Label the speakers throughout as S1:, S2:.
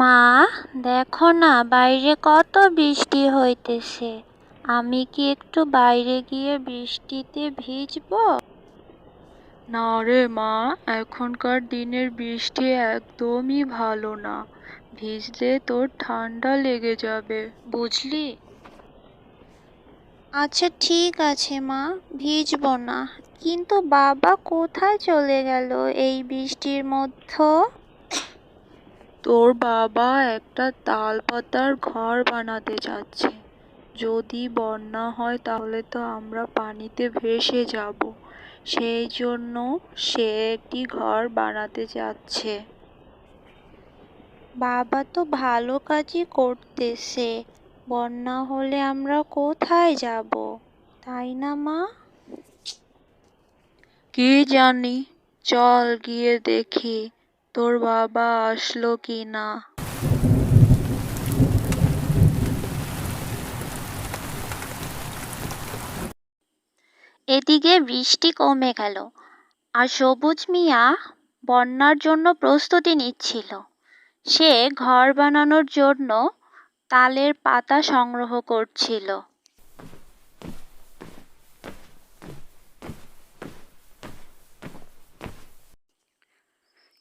S1: মা দেখো না বাইরে কত বৃষ্টি হইতেছে। আমি কি একটু বাইরে গিয়ে বৃষ্টিতে ভিজবো?
S2: না রে মা এখনকার দিনের বৃষ্টি একদমই ভালো না। ভিজলে তোর ঠান্ডা লেগে যাবে বুঝলি?
S1: আচ্ছা ঠিক আছে মা ভিজবো না। কিন্তু বাবা কোথায় চলে গেল এই বৃষ্টির মধ্যে?
S2: তোর বাবা একটা তাল পাতার ঘর বানাতে যাচ্ছে। যদি বন্যা হয় তাহলে তো আমরা পানিতে ভেসে যাব। সেই জন্য সে একটি ঘর বানাতে যাচ্ছে।
S1: বাবা তো ভালো কাজই করতেছে। বন্যা হলে আমরা কোথায় যাব? তাই না মা?
S2: কি জানি। চল গিয়ে দেখি। তোর বাবা আসলো কি না?
S1: এদিকে বৃষ্টি কমে গেল আর সবুজ মিয়া বন্যার জন্য প্রস্তুতি নিচ্ছিল। সে ঘর বানানোর জন্য তালের পাতা সংগ্রহ করছিল।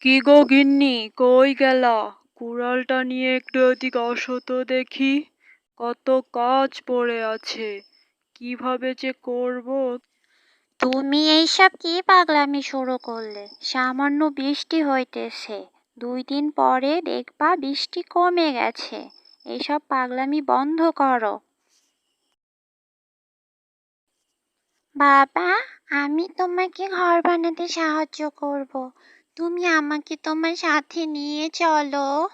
S2: কি গো গিন্নি, কই গেলা? কুড়ালটা নিয়ে একটু এদিকে আসো তো দেখি। কত কাজ পড়ে আছে। কীভাবে যে করব?
S1: তুমি এইসব কি পাগলামি শুরু করলে? সামান্য বৃষ্টি হইতেছে। দুই দিন পরে দেখবা বৃষ্টি কমে গেছে। এইসব পাগলামি বন্ধ করো। বাবা, আমি তোমাকে ঘর বানাতে সাহায্য করব। তুমি আমাকে তোমার সাথে নিয়ে চলো।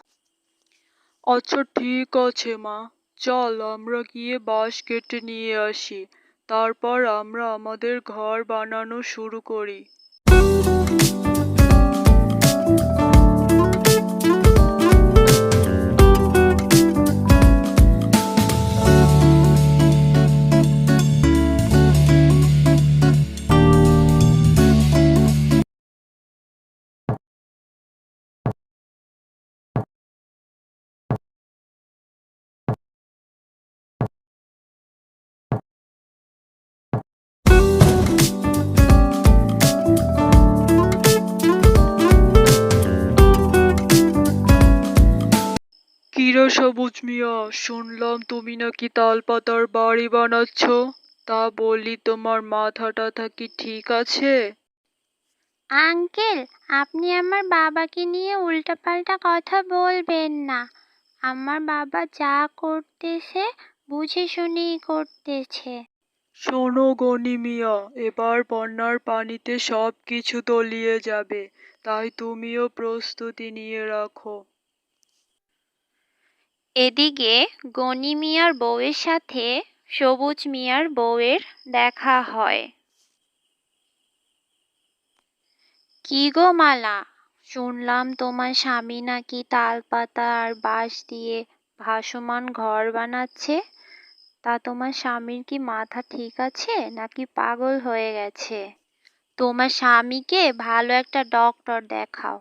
S2: আচ্ছা ঠিক আছে মা। চল, আমরা গিয়ে বাঁশ কেটে নিয়ে আসি। তারপর আমরা আমাদের ঘর বানানো শুরু করি। কিরে সবুজ মিয়া শুনলাম তুমি নাকি তালপাতার বাড়ি বানাচ্ছ। তা বলি তোমার মাথা টাথা কি ঠিক আছে?
S1: আঙ্কেল আপনি আমার বাবাকে নিয়ে উল্টাপাল্টা কথা বলবেন না। আমার বাবা যা করতেছে বুঝে শুনেই করতেছে।
S2: শোনো গনি মিয়া এবার বন্যার পানিতে সব কিছু তলিয়ে যাবে তাই তুমিও প্রস্তুতি নিয়ে রাখো।
S1: এদিকে গনি মিয়ার বউয়ের সাথে সবুজ মিয়ার বউয়ের দেখা হয়। কি গো মালা, শুনলাম তোমার স্বামী নাকি তালপাতা আর বাঁশ দিয়ে ভাসমান ঘর বানাচ্ছে। তা তোমার স্বামীর কি মাথা ঠিক আছে নাকি পাগল হয়ে গেছে? তোমার স্বামীকে ভালো একটা ডক্টর দেখাও।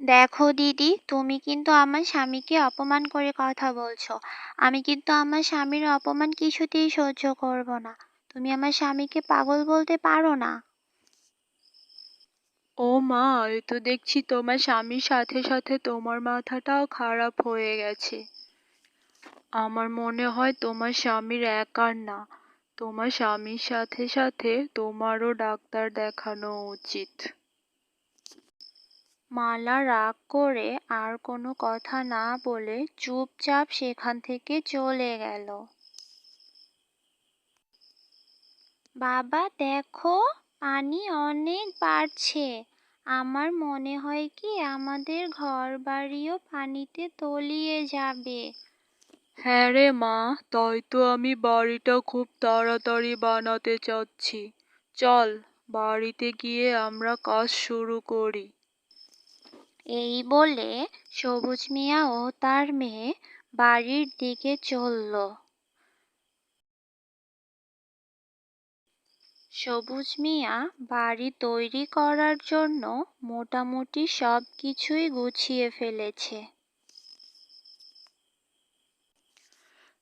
S1: দেখো দিদি, তুমি কিন্তু আমার স্বামীকে অপমান করে কথা বলছো। আমি কিন্তু আমার স্বামীর অপমান কিছুতেই সহ্য করব না। তুমি আমার স্বামীকে পাগল বলতে পারো না।
S2: ও মা এ তো দেখছি তোমার স্বামীর সাথে সাথে তোমার মাথাটাও খারাপ হয়ে গেছে। আমার মনে হয় তোমার স্বামীর একার না। তোমার স্বামীর সাথে সাথে তোমারও ডাক্তার দেখানো উচিত।
S1: মালা রাগ করে আর কোনো কথা না বলে চুপচাপ সেখান থেকে চলে গেল। বাবা, দেখো, পানি অনেক বাড়ছে। আমার মনে হয় কি আমাদের ঘর বাড়িও পানিতে তলিয়ে যাবে।
S2: হ্যাঁ রে মা, তাই তো আমি বাড়িটা খুব তাড়াতাড়ি বানাতে চাচ্ছি। চল, বাড়িতে গিয়ে আমরা কাজ শুরু করি।
S1: এই বলে সবুজ মিয়া ও তার মেয়ে বাড়ির দিকে চলল। সবুজ মিয়া বাড়ি তৈরি করার জন্য মোটামুটি সব কিছুই গুছিয়ে ফেলেছে।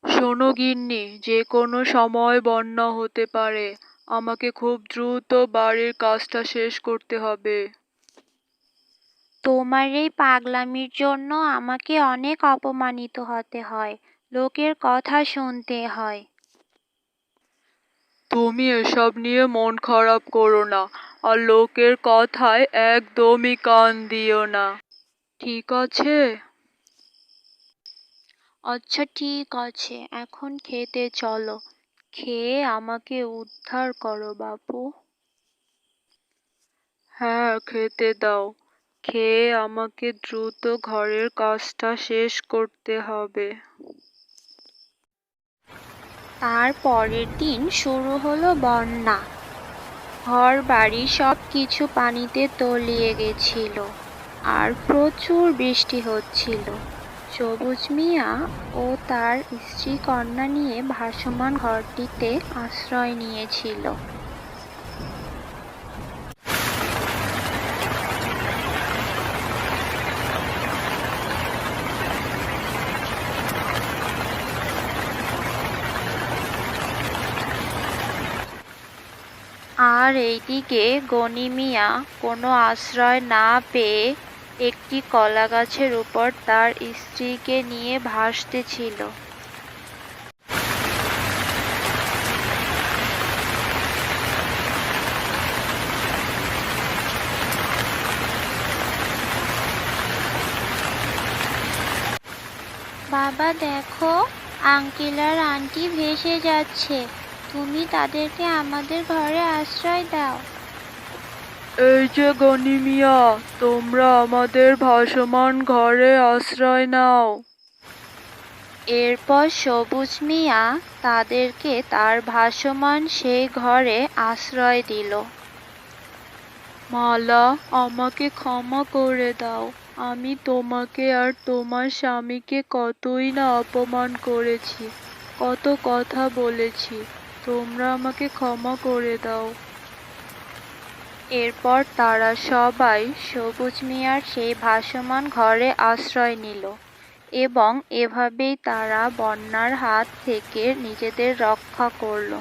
S2: শোনো গিন্নি, যে কোনো সময় বন্যা হতে পারে। আমাকে খুব দ্রুত বাড়ির কাজটা শেষ করতে হবে।
S1: তোমার এই পাগলামির জন্য আমাকে অনেক অপমানিত হতে হয়। লোকের কথা শুনতে হয়।
S2: তুমি এসব নিয়ে মন খারাপ করো না আর লোকের কথায় একদমই কান দিও না। ঠিক আছে?
S1: আচ্ছা ঠিক আছে। এখন খেতে চলো। খেয়ে আমাকে উদ্ধার করো বাপু।
S2: হ্যাঁ খেতে দাও। খেয়ে আমাকে দ্রুত ঘরের কাজটা শেষ করতে হবে।
S1: তার পরের দিন শুরু হলো বন্যা। ঘর বাড়ি সব কিছু পানিতে তলিয়ে গেছিল আর প্রচুর বৃষ্টি হচ্ছিল। সবুজ মিয়া ও তার স্ত্রী কন্যা নিয়ে ভাসমান ঘরটিতে আশ্রয় নিয়েছিল। আর এইদিকে গনি মিয়া কোনো আশ্রয় না পেয়ে একটি কলা গাছের উপর তার স্ত্রীকে নিয়ে ভাসতেছিল বাবা দেখো, আঙ্কেল আর আন্টি ভেসে যাচ্ছে। তাদেরকে আমাদের ঘরে আশ্রয় দাও।
S2: এই যে গনি মিয়া তোমরা আমাদের ভাসমান ঘরে আশ্রয় নাও।
S1: এরপর সবুজ মিয়া তাদেরকে তার ভাসমান সেই ঘরে আশ্রয় দিল।
S2: মালা আমাকে ক্ষমা করে দাও। আমি তোমাকে আর তোমার স্বামীকে কতই না অপমান করেছি কত কথা বলেছি। তোমরা আমাকে ক্ষমা করে দাও।
S1: এরপর তারা সবাই সবুজ মিয়ার সেই ভাসমান ঘরে আশ্রয় নিল এবং এভাবেই তারা বন্যার হাত থেকে নিজেদের রক্ষা করল।